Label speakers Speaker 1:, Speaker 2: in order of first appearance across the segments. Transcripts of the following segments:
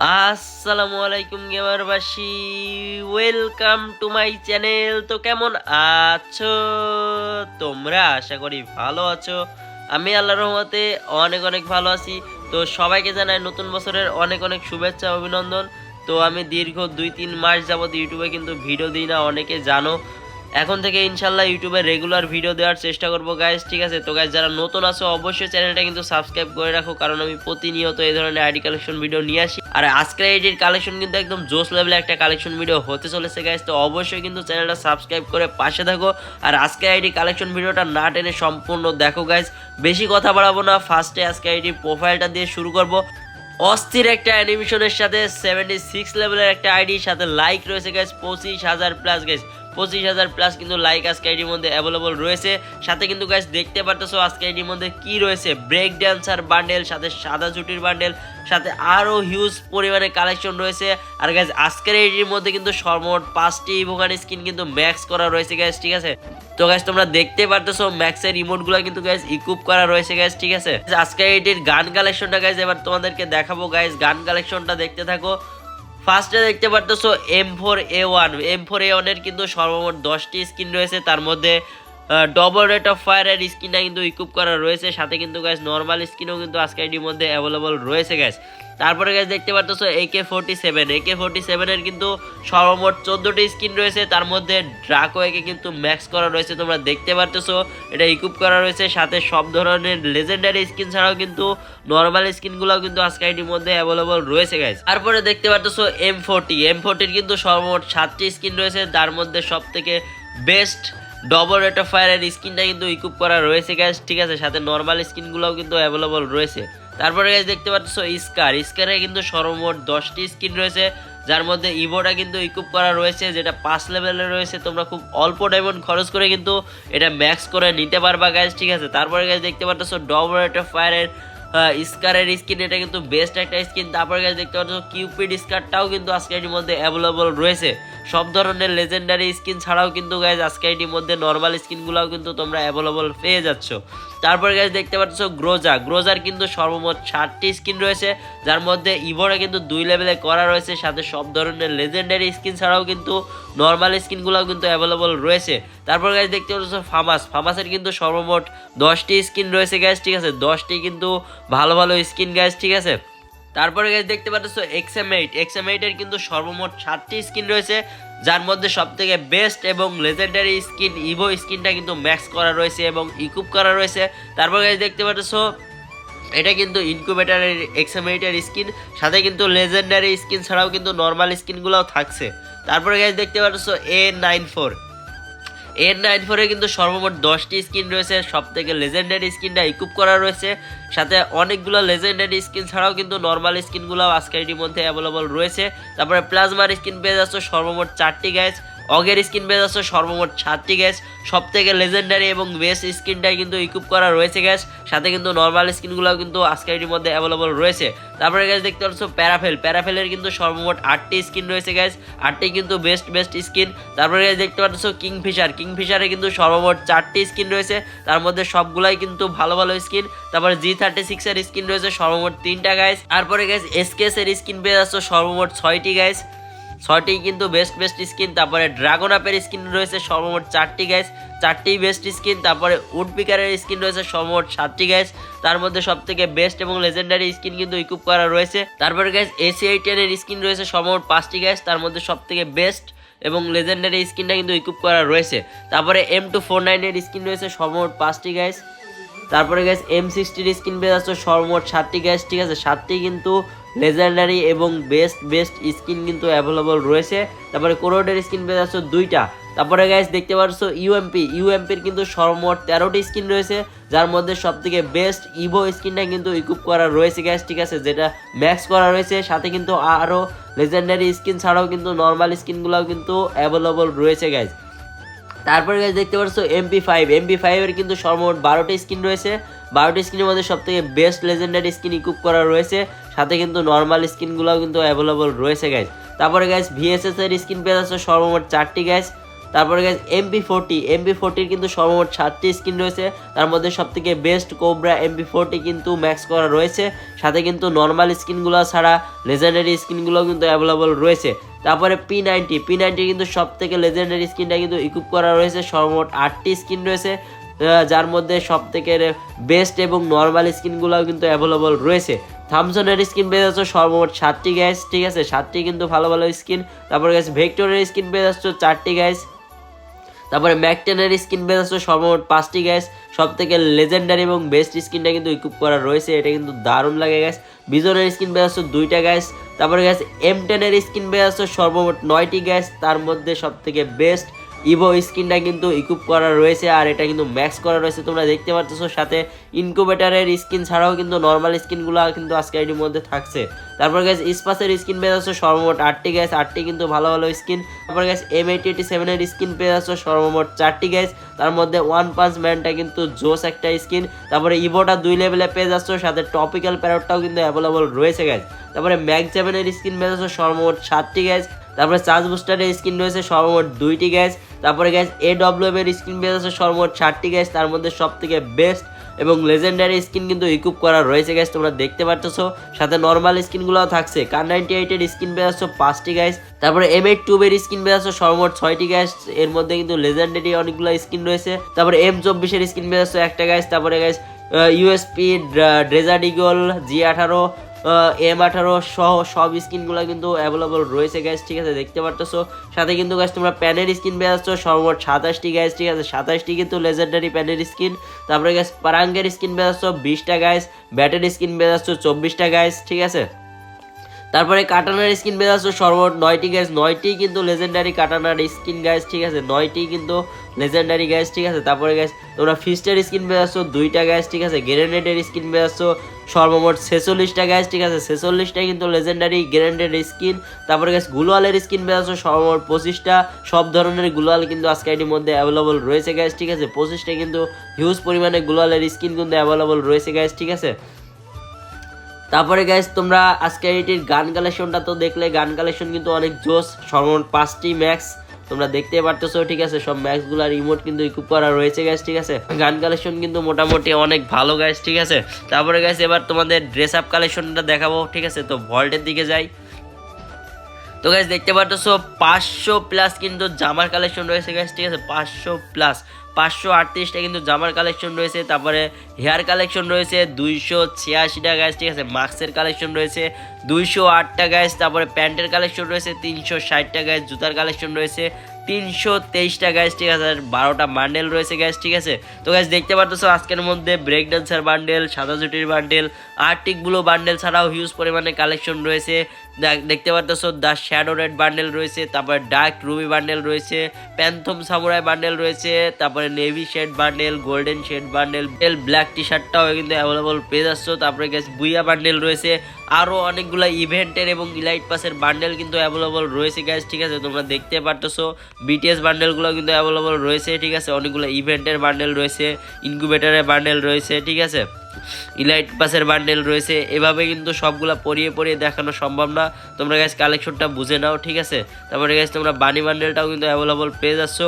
Speaker 1: আসসালামু আলাইকুম গেমারবাসী ওয়েলকাম টু মাই চ্যানেল। তো কেমন আছো? তোমরা আশা করি ভালো আছো। আমি আল্লাহর রহমতে অনেক অনেক ভালো আছি। তো সবাইকে জানাই নতুন বছরের অনেক অনেক শুভেচ্ছা, অভিনন্দন। তো আমি দীর্ঘ দুই তিন মাস যাবত ইউটিউবে কিন্তু ভিডিও দিই না, অনেকে জানো। এখন থেকে ইনশাল্লাহ ইউটিউবে রেগুলার ভিডিও দেওয়ার চেষ্টা করব গাইজ ঠিক আছে? তো গাইজ যারা নতুন আছো, অবশ্যই চ্যানেলটা কিন্তু সাবস্ক্রাইব করে রাখো, কারণ আমি প্রতিনিয়ত এই ধরনের আইডি কালেকশন ভিডিও নিয়ে আসি। আর আজকের আইডির কালেকশন কিন্তু একদম জোস লেভেলে একটা কালেকশন ভিডিও হতে চলেছে গাইজ তো অবশ্যই কিন্তু চ্যানেলটা সাবস্ক্রাইব করে পাশে থাকো। আর আজকের আইডি কালেকশন ভিডিওটা না টেনে সম্পূর্ণ দেখো গাইজ বেশি কথা বাড়াবো না ফার্স্টে আজকে আইডির প্রোফাইলটা দিয়ে শুরু করব। অস্থির একটা অ্যানিমেশনের সাথে সেভেন্টি সিক্স লেভেলের একটা আইডির সাথে লাইক রয়েছে গ্যাস পঁচিশ হাজার প্লাস গ্যাস পঁচিশ হাজার প্লাস কিন্তু লাইক আজকে আইডির মধ্যে অ্যাভেলেবল রয়েছে। সাথে কিন্তু গ্যাস দেখতে পারতেছো আজকে আইডির মধ্যে কি রয়েছে? ব্রেক ড্যান্সার বান্ডেল সাথে সাদা চুটির বান্ডেল সাথে আরও হিউজ পরিমাণে কালেকশন রয়েছে। আর গ্যাস আজকের আইডির মধ্যে কিন্তু সর্বমোট পাঁচটি ইভোগান স্কিন কিন্তু ম্যাক্স করা রয়েছে গ্যাস ঠিক আছে? তো গ্যাস তোমরা দেখতে পারতেছো ম্যাক্সের রিমোটগুলো কিন্তু গ্যাস ইকুপ করা রয়েছে গ্যাস ঠিক আছে? আজকে এটির গান কালেকশনটা গ্যাস এবার তোমাদেরকে দেখাবো। গাইস গান কালেকশনটা দেখতে থাকো। ফার্স্টে দেখতে পারতেছো M four A one M four A ওয়ানের কিন্তু সর্বমোট দশটি স্ক্রিন রয়েছে, তার মধ্যে ডবল রেট অফ ফায়ারের স্কিনটা কিন্তু ইকুপ করা রয়েছে। সাথে কিন্তু গ্যাস নর্মাল স্কিনও কিন্তু আজকে এটির মধ্যে অ্যাভেলেবল রয়েছে গ্যাস তারপরে গ্যাস দেখতে পারতেছো একে ফোর্টি সেভেন একে ফোর্টি সেভেনের কিন্তু সর্বমোট চোদ্দোটি স্কিন রয়েছে। তার মধ্যে ড্রাকো একে কিন্তু ম্যাক্স করা রয়েছে, তোমরা দেখতে পারতেছো। এটা ইকুপ করা রয়েছে। সাথে সব ধরনের লেজেন্ডারি স্কিন ছাড়াও কিন্তু নর্মাল স্কিনগুলোও কিন্তু আজকে আইডির মধ্যে অ্যাভেলেবল রয়েছে গাইজ তারপরে দেখতে পারতেছো এম ফোর্টি এম ফোর্টির কিন্তু সর্বমোট সাতটি স্কিন রয়েছে। তার মধ্যে সব থেকে বেস্ট ডবল রেট অফ ফায়ারের স্কিনটা কিন্তু ইকুপ করা রয়েছে গ্যাস ঠিক আছে, সাথে নর্মাল স্কিনগুলোও কিন্তু অ্যাভেলেবল রয়েছে। তারপরে গ্যাস দেখতে পাচ্ছ স্কার স্কারে কিন্তু সর্বমোট দশটি স্কিন রয়েছে। যার মধ্যে ইভোটা কিন্তু ইকুপ করা রয়েছে, যেটা পাঁচ লেভেলে রয়েছে। তোমরা খুব অল্প ডায়মন্ড খরচ করে কিন্তু এটা ম্যাক্স করে নিতে পারবা গ্যাস ঠিক আছে, তারপরে গ্যাস দেখতে পাচ্ছ ডবল রেট অফ ফায়ারের স্কারের স্কিন এটা কিন্তু বেস্ট একটা স্কিন তারপরে গেছে দেখতে পাচ্ছ কিউপিড স্কারটাও কিন্তু আজকে এটির মধ্যে অ্যাভেলেবল রয়েছে। সব ধরনের লেজেন্ডারি স্কিন ছাড়াও কিন্তু গাইজ আজকে এটির মধ্যে নর্মাল স্কিনগুলোও কিন্তু তোমরা অ্যাভেলেবল পেয়ে যাচ্ছ। তারপরে গাইজ দেখতে পাচ্ছ গ্রোজা গ্রোজার কিন্তু সর্বমোট ষাটটি স্কিন রয়েছে, যার মধ্যে ইভোরে কিন্তু দুই লেভেলে করা রয়েছে, সাথে সব ধরনের লেজেন্ডারি স্কিন ছাড়াও কিন্তু নর্মাল স্কিনগুলোও কিন্তু অ্যাভেলেবল রয়েছে। তারপর গ্যাস দেখতে পাচ্ছ ফামাস ফামাসের কিন্তু সর্বমোট দশটি স্কিন রয়েছে গ্যাস ঠিক আছে? দশটি কিন্তু ভালো ভালো স্কিন গ্যাস ঠিক আছে? তারপরে গাইজ দেখতে পাচ্ছ এক্সএম এইট এক্সএম এইটের কিন্তু সর্বমোট সাতটি স্কিন রয়েছে, যার মধ্যে সব থেকে বেস্ট এবং লেজেন্ডারি স্কিন ইভো স্কিনটা কিন্তু ম্যাক্স করা রয়েছে এবং ইকুপ করা রয়েছে। তারপর গাইজ দেখতে পাচ্ছ, এটা কিন্তু ইনকুবেটারের এক্সামেটার স্কিন সাথে কিন্তু লেজেন্ডারি স্কিন ছাড়াও কিন্তু নর্মাল স্কিনগুলোও থাকছে। তারপরে গাইজ দেখতে পাচ্ছ এ নাইন ফোর এর নাইন ফোরে কিন্তু সর্বমোট দশটি স্কিন রয়েছে সব থেকে লেজেন্ডারি স্কিনটা ইকুপ করা রয়েছে। সাথে অনেকগুলো লেজেন্ডারি স্কিন ছাড়াও কিন্তু নর্মাল স্কিনগুলো আজকের মধ্যে অ্যাভেলেবল রয়েছে। তারপরে প্লাজমার স্কিন পেয়ে যাচ্ছে সর্বমোট চারটি গ্যাস অগের স্কিন পেয়ে যাচ্ছে সর্বমোট সাতটি গ্যাস সব থেকে লেজেন্ডারি এবং বেস্ট স্কিনটাই কিন্তু ইকুপ করা রয়েছে গ্যাস সাথে কিন্তু নর্মাল স্কিনগুলোও কিন্তু আজকের এটির মধ্যে অ্যাভেলেবল রয়েছে। তারপরে গ্যাস দেখতে পাচ্ছ প্যারাফেল প্যারাফেলের কিন্তু সর্বমোট আটটি স্কিন রয়েছে গ্যাস আটটি কিন্তু বেস্ট বেস্ট স্কিন তারপরে গ্যাস দেখতে পাচ্ছ কিংফিশার কিংফিশারে কিন্তু সর্বমোট চারটি স্কিন রয়েছে। তার মধ্যে সবগুলাই কিন্তু ভালো ভালো স্কিন। তারপরে জি থার্টি সিক্সের স্কিন রয়েছে সর্বমোট তিনটা গাইস তারপরে গ্যাস এসকেস এর স্কিন পেয়ে যাচ্ছ সর্বমোট ছয়টি গাইস ছয়টি কিন্তু বেস্ট বেস্ট স্কিন তারপরে ড্রাগন আপের স্কিন রয়েছে সর্বমোট চারটি গ্যাস চারটি বেস্ট স্কিন তারপরে উড পিকারের স্কিন রয়েছে সর্বমোট সাতটি গ্যাস তার মধ্যে সব থেকে বেস্ট এবং লেজেন্ডারি স্কিন কিন্তু ইকুপ করা রয়েছে। তারপরে গ্যাস এসি আই টেনের স্কিন রয়েছে সর্বমোট পাঁচটি গ্যাস তার মধ্যে সব থেকে বেস্ট এবং লেজেন্ডারি স্কিনটা কিন্তু ইকুপ করা রয়েছে। তারপরে এম টু ফোর নাইনের স্কিন রয়েছে সর্বমোট পাঁচটি গ্যাস তারপরে গ্যাস এম সিক্সটির স্কিন পেয়ে যাচ্ছে সর্বমোট সাতটি গ্যাস ঠিক আছে, সাতটি কিন্তু লেজেন্ডারি এবং বেস্ট বেস্ট স্কিন কিন্তু অ্যাভেলেবল রয়েছে। তারপরে কোরোডের স্কিন পেয়ে যাচ্ছে দুইটা। তারপরে গাইস দেখতে পাচ্ছ ইউএমপি ইউএমপির কিন্তু সর্বমোট তেরোটি স্কিন রয়েছে, যার মধ্যে সব থেকে বেস্ট ইভো স্কিনটা কিন্তু ইকুপ করা রয়েছে গ্যাস ঠিক আছে? যেটা ম্যাক্স করা রয়েছে। সাথে কিন্তু আরও লেজেন্ডারি স্কিন ছাড়াও কিন্তু নর্মাল স্কিনগুলোও কিন্তু অ্যাভেলেবল রয়েছে গ্যাস তারপরে গাছ দেখতে পাচ্ছ এমপি ফাইভ এমপি ফাইভের কিন্তু সর্বমোট বারোটি স্কিন রয়েছে। বারোটি স্কিনের মধ্যে সব থেকে বেস্ট লেজেন্ডারি স্কিন ইকুপ করা রয়েছে। সাথে কিন্তু নর্মাল স্কিনগুলোও কিন্তু অ্যাভেলেবল রয়েছে গ্যাস তারপরে গ্যাস ভিএসএস এর স্কিন পেয়ে যাচ্ছে সর্বমোট চারটি গ্যাস তারপরে গ্যাস এমপি ফোরটি এমপি ফোরটির কিন্তু সর্বমোট সাতটি স্কিন রয়েছে। তার মধ্যে সব থেকে বেস্ট কোবরা এমপি ফোরটি কিন্তু ম্যাক্স করা রয়েছে। সাথে কিন্তু নর্মাল স্কিনগুলো ছাড়া লেজেন্ডারি স্কিনগুলো কিন্তু অ্যাভেলেবল রয়েছে। তারপরে পি নাইনটি পি নাইনটি কিন্তু সব থেকে লেজেন্ডারি স্কিনটা কিন্তু ইকুইপ করা রয়েছে। সর্বমোট আটটি স্কিন রয়েছে যার মধ্যে সব থেকে বেস্ট এবং নর্মাল স্কিনগুলোও কিন্তু অ্যাভেলেবল রয়েছে। থামসনের স্কিন পেয়ে যাচ্ছ, সর্বমোট সাতটি গ্যাস ঠিক আছে? সাতটি কিন্তু ভালো ভালো স্কিন তারপরে গ্যাস ভেক্টরের স্কিন পেয়ে যাচ্ছ, চারটি গ্যাস তারপরে ম্যাকটেনের স্কিন পেয়ে যাচ্ছ, সর্বমোট পাঁচটি গ্যাস সব থেকে লেজেন্ডারি এবং বেস্ট স্কিনটা কিন্তু ইকুইপ করা রয়েছে, এটা কিন্তু দারুণ লাগে গ্যাস বিজনের স্কিন পেয়ে যাচ্ছ, দুইটা গ্যাস তারপরে গ্যাস এম টেনের স্কিন পেয়ে যাচ্ছ, সর্বমোট নয়টি গ্যাস তার মধ্যে সব থেকে বেস্ট ইভো স্ক্রিনটা কিন্তু ইকুইপ করা রয়েছে আর এটা কিন্তু ম্যাক্স করা রয়েছে। তোমরা দেখতে পাচ্ছ সাথে ইনকুবেটারের স্কিন ছাড়াও কিন্তু নর্মাল স্কিনগুলো কিন্তু আজকে এটির মধ্যে থাকছে। তারপর গ্যাস ইস্পাসের স্কিন পেয়ে যাচ্ছ সর্বমোট আটটি গ্যাস আটটি কিন্তু ভালো ভালো স্কিন তারপর গ্যাস এম এইটি এইটি সেভেনের স্কিন পেয়ে যাচ্ছ সর্বমোট চারটি গ্যাস তার মধ্যে ওয়ান পাঁচ ম্যানটা কিন্তু জোস একটা স্কিন তারপরে ইভোটা দুই লেভেলে পেয়ে যাচ্ছ, সাথে টপিক্যাল প্যারটটাও কিন্তু অ্যাভেলেবল রয়েছে গ্যাস তারপরে ম্যাক সেভেনের স্কিন পেয়ে যাচ্ছ সর্বমোট সাতটি গ্যাস তারপরে চার্জ বুস্টারের স্কিন রয়েছে সর্বমোট দুইটি গ্যাস তারপরে গ্যাস এ ডব্লিউ এর স্কিন পেয়ে যাচ্ছে সর্বমোট ষাটটি গ্যাস তার মধ্যে সব থেকে বেস্ট এবং লেজেন্ডারি স্কিন কিন্তু ইকুইপ করা রয়েছে গ্যাস তোমরা দেখতে পাচ্ছ সাথে নর্মাল স্কিনগুলোও থাকছে। কার নাইনটি এইটের স্কিন পেয়ে যাচ্ছ পাঁচটি গ্যাস তারপরে এম এইট টুবের স্কিন পেয়ে যাচ্ছ সর্বমোট ছয়টি গ্যাস এর মধ্যে কিন্তু লেজেন্ডারি অনেকগুলো স্কিন রয়েছে। তারপরে এম চব্বিশের স্কিন পেয়ে যাচ্ছ একটা গ্যাস তারপরে guys USP desert eagle G আঠারো এম আঠারো সহ সব স্কিনগুলো কিন্তু অ্যাভেলেবল রয়েছে গ্যাস ঠিক আছে? দেখতে পারতেছো? সাথে কিন্তু গ্যাস তোমরা প্যানের স্কিন পেয়ে যাচ্ছ, সর্বমোট সাতাশটি গ্যাস ঠিক আছে? সাতাশটি কিন্তু লেজেন্ডারি প্যানের স্কিন। তারপরে গ্যাস পারাঙ্গের স্কিন পেয়ে যাচ্ছ, বিশটা গ্যাস ব্যাটের স্কিন পেয়ে যাচ্ছ, চব্বিশটা গ্যাস ঠিক আছে? তারপরে কাটানার স্কিন পেয়ে যাচ্ছ সর্বমোট নয়টি গ্যাস নয়টি কিন্তু লেজেন্ডারি কাটানার স্কিন গ্যাস ঠিক আছে? নয়টি কিন্তু লেজেন্ডারি গ্যাস ঠিক আছে? তারপরে গ্যাস তোমরা ফিস্টের স্কিন পেয়ে যাচ্ছ দুইটা গ্যাস ঠিক আছে? গ্রেনেডের স্কিন পেয়ে যাচ্ছ সর্বমোট ছেচল্লিশটা গ্যাস ঠিক আছে? ছেচল্লিশটা কিন্তু লেজেন্ডারি গ্রেনেডের স্কিন তারপরে গ্যাস গুলোয়ালের স্কিন পেয়ে যাচ্ছ সর্বমোট পঁচিশটা। সব ধরনের গুলোয়াল কিন্তু আজকে এটির মধ্যে অ্যাভেলেবল রয়েছে গ্যাস ঠিক আছে? পঁচিশটা কিন্তু হিউজ পরিমাণে গুলোয়ালের স্কিন কিন্তু অ্যাভেলেবল রয়েছে গ্যাস ঠিক আছে? তারপরে গ্যাস তোমরা আজকে এটির গান কালেকশনটা তো দেখলে, গান কালেকশন কিন্তু অনেক জোশ, সর্বমোট পাঁচটি ম্যাক্স তোমরা দেখতে পারতেছো, ঠিক আছে? সব ম্যাক্সগুলার রিমোট কিন্তু ইকুপ করা রয়েছে গ্যাস ঠিক আছে? গান কালেকশন কিন্তু মোটামুটি অনেক ভালো গ্যাস ঠিক আছে? তারপরে গ্যাস এবার তোমাদের ড্রেস আপ কালেকশনটা দেখাবো, ঠিক আছে? তো ভল্টের দিকে যাই। তো গ্যাস দেখতে পারতেছো, পাঁচশো প্লাস কিন্তু জামার কালেকশন রয়েছে গ্যাস ঠিক আছে? পাঁচশো প্লাস পাঁচশো আটত্রিশটা কিন্তু জামার কালেকশন রয়েছে, তারপরে হেয়ার কালেকশন রয়েছে দুইশো ছিয়াশিটা গ্যাস ঠিক আছে? মাস্কের কালেকশন রয়েছে দুইশো আটটা গ্যাস তারপরে প্যান্টের কালেকশন রয়েছে তিনশো ষাটটা গ্যাস জুতার কালেকশন রয়েছে তিনশো তেইশটা গ্যাস ঠিক আছে? আর বারোটা বান্ডেল রয়েছে গ্যাস ঠিক আছে? তো গ্যাস দেখতে পারতেছো, আজকের মধ্যে ব্রেক ডান্সার বান্ডেল সাদা জুটির বান্ডেল আর্টিক ব্লু বান্ডেল ছাড়াও হিউজ পরিমাণে কালেকশন রয়েছে। দেখতে পারতেছো দ্য শ্যাডো রেড বান্ডেল রয়েছে, তারপরে ডার্ক রুবি বান্ডেল রয়েছে প্যান্থম সামুরাই বান্ডেল রয়েছে, তারপরে navy shade bundle golden shade bundle black T শার্টটাও কিন্তু অ্যাভেলেবল পেয়ে যাচ্ছ, তারপরে গেছে বুইয়া বান্ডেল রয়েছে আরও অনেকগুলো ইভেন্টের এবং ইলাইট পাসের বান্ডেল কিন্তু অ্যাভেলেবল রয়েছে গ্যাস ঠিক আছে? তোমরা দেখতে পারতেছো বিটিএস বান্ডেলগুলো কিন্তু অ্যাভেলেবল রয়েছে, ঠিক আছে? অনেকগুলো ইভেন্টের বান্ডেল রয়েছে ইনকিউবেটারের বান্ডেল রয়েছে, ঠিক আছে? ইলাইট পাসের বান্ডেল রয়েছে। এভাবে কিন্তু সবগুলা পরিয়ে পরিয়ে দেখানো সম্ভব না। তোমরা গ্যাস কালেকশনটা বুঝে নাও, ঠিক আছে? তারপরে গ্যাস তোমরা বানি বান্ডেলটাও কিন্তু অ্যাভেলেবল পেয়ে যাচ্ছ।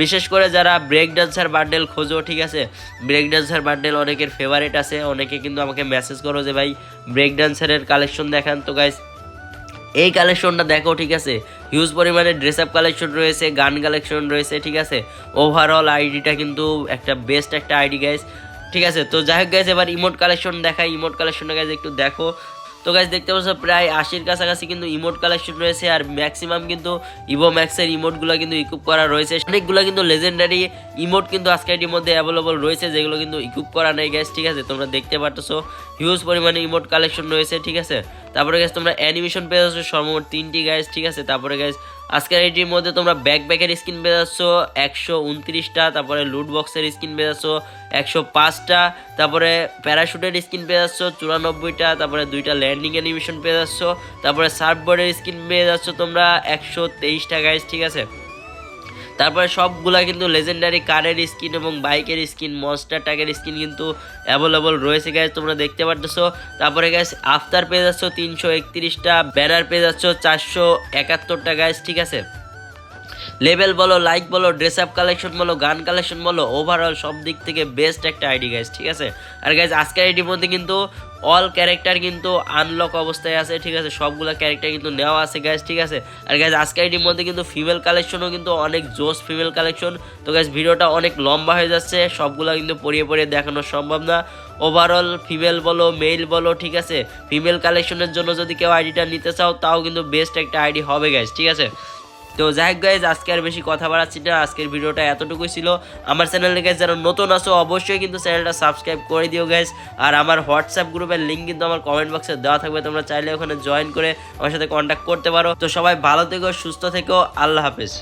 Speaker 1: বিশেষ করে যারা ব্রেক ডান্সার বান্ডেল খোঁজো, ঠিক আছে? ব্রেক ডান্সার বান্ডেল অনেকের ফেভারিট আছে। অনেকে কিন্তু আমাকে মেসেজ করো যে, ভাই ব্রেক ডান্সারের কালেকশন দেখান তো গাইস এই কালেকশনটা দেখো, ঠিক আছে? হিউজ পরিমাণে ড্রেস আপ কালেকশন রয়েছে, গান কালেকশন রয়েছে, ঠিক আছে? ওভারঅল আইডিটা কিন্তু একটা বেস্ট একটা আইডি গাইস ঠিক আছে, তো যাই হোক গাইজ এবার ইমোট কালেকশন দেখাই ইমোট কালেকশনটা গাইজ একটু দেখো। তো গাইজ দেখতে পাচ্ছ প্রায় আশির কাছাকাছি কিন্তু ইমোট কালেকশন রয়েছে, আর ম্যাক্সিমাম কিন্তু ইভো ম্যাক্সের ইমোটগুলো কিন্তু ইকুপ করা রয়েছে। অনেকগুলো কিন্তু লেজেন্ডারি ইমোট কিন্তু আজকে এটির মধ্যে অ্যাভেলেবল রয়েছে, যেগুলো কিন্তু ইকুপ করা নেই গ্যাস ঠিক আছে? তোমরা দেখতে পারতেছো হিউজ পরিমাণে ইমোট কালেকশন রয়েছে, ঠিক আছে? তারপরে গ্যাস তোমরা অ্যানিমেশন পেয়ে যাচ্ছ, সর্বমোট তিনটি গ্যাস ঠিক আছে? তারপরে গ্যাস আজকের এটির মধ্যে তোমরা ব্যাক ব্যাকের স্কিন পেয়ে যাচ্ছ, একশো উনত্রিশটা, তারপরে লুট বক্সের স্কিন পেয়ে যাচ্ছ, একশো পাঁচটা, তারপরে প্যারাশুটের স্কিন পেয়ে যাচ্ছ, চুরানব্বইটা, তারপরে দুইটা ল্যান্ডিং অ্যানিমেশন পেয়ে যাচ্ছ, তারপরে সার্ফবোর্ডের স্কিন পেয়ে যাচ্ছ তোমরা একশো তেইশটা গাইজ ঠিক আছে? তারপরে সবগুলা কিন্তু লেজেন্ডারি কারের স্কিন এবং বাইকের স্কিন মনস্টার ট্যাগের স্কিন কিন্তু অ্যাভেলেবল রয়েছে গ্যাস তোমরা দেখতে পারতেছো। তারপরে গ্যাস আফতার পেয়ে যাচ্ছ তিনশো একত্রিশটা ব্যানার পেয়ে যাচ্ছ চারশো একাত্তরটা গ্যাস ঠিক আছে? লেভেল বলো লাইক বলো ড্রেস আপ কালেকশন বলো, গান কালেকশন বলো ওভারঅল সব দিক থেকে বেস্ট একটা আইডি গাইজ ঠিক আছে? আর গাইজ আজকের আইডির মধ্যে কিন্তু অল ক্যারেক্টার কিন্তু আনলক অবস্থায় আছে, ঠিক আছে? সবগুলো ক্যারেক্টার কিন্তু নেওয়া আছে গাইজ ঠিক আছে? আর গাইজ আজকের আইডির মধ্যে কিন্তু ফিমেল কালেকশনও কিন্তু অনেক জোস ফিমেল কালেকশন তো গাইজ ভিডিওটা অনেক লম্বা হয়ে যাচ্ছে, সবগুলো কিন্তু পড়িয়ে পড়িয়ে দেখানো সম্ভব না। ওভারঅল ফিমেল বলো মেল বলো, ঠিক আছে? ফিমেল কালেকশনের জন্য যদি কেউ আইডিটা নিতে চাও, তাও কিন্তু বেস্ট একটা আইডি হবে গাইজ ঠিক আছে? তো যাই হোক গাইজ আজকে আর বেশি কথা বাড়াচ্ছি না। আজকের ভিডিওটা এতটুকুই ছিল। আমার চ্যানেলে গাইজ যারা নতুন আসো অবশ্যই কিন্তু চ্যানেলটা সাবস্ক্রাইব করে দিও গাইজ আর আমার হোয়াটসঅ্যাপ গ্রুপের লিঙ্ক কিন্তু আমার কমেন্ট বক্সে দেওয়া থাকবে। তোমরা চাইলে ওখানে জয়েন করে আমার সাথে কন্ট্যাক্ট করতে পারো। তো সবাই ভালো থেকো, সুস্থ থেকো। আল্লাহ হাফেজ।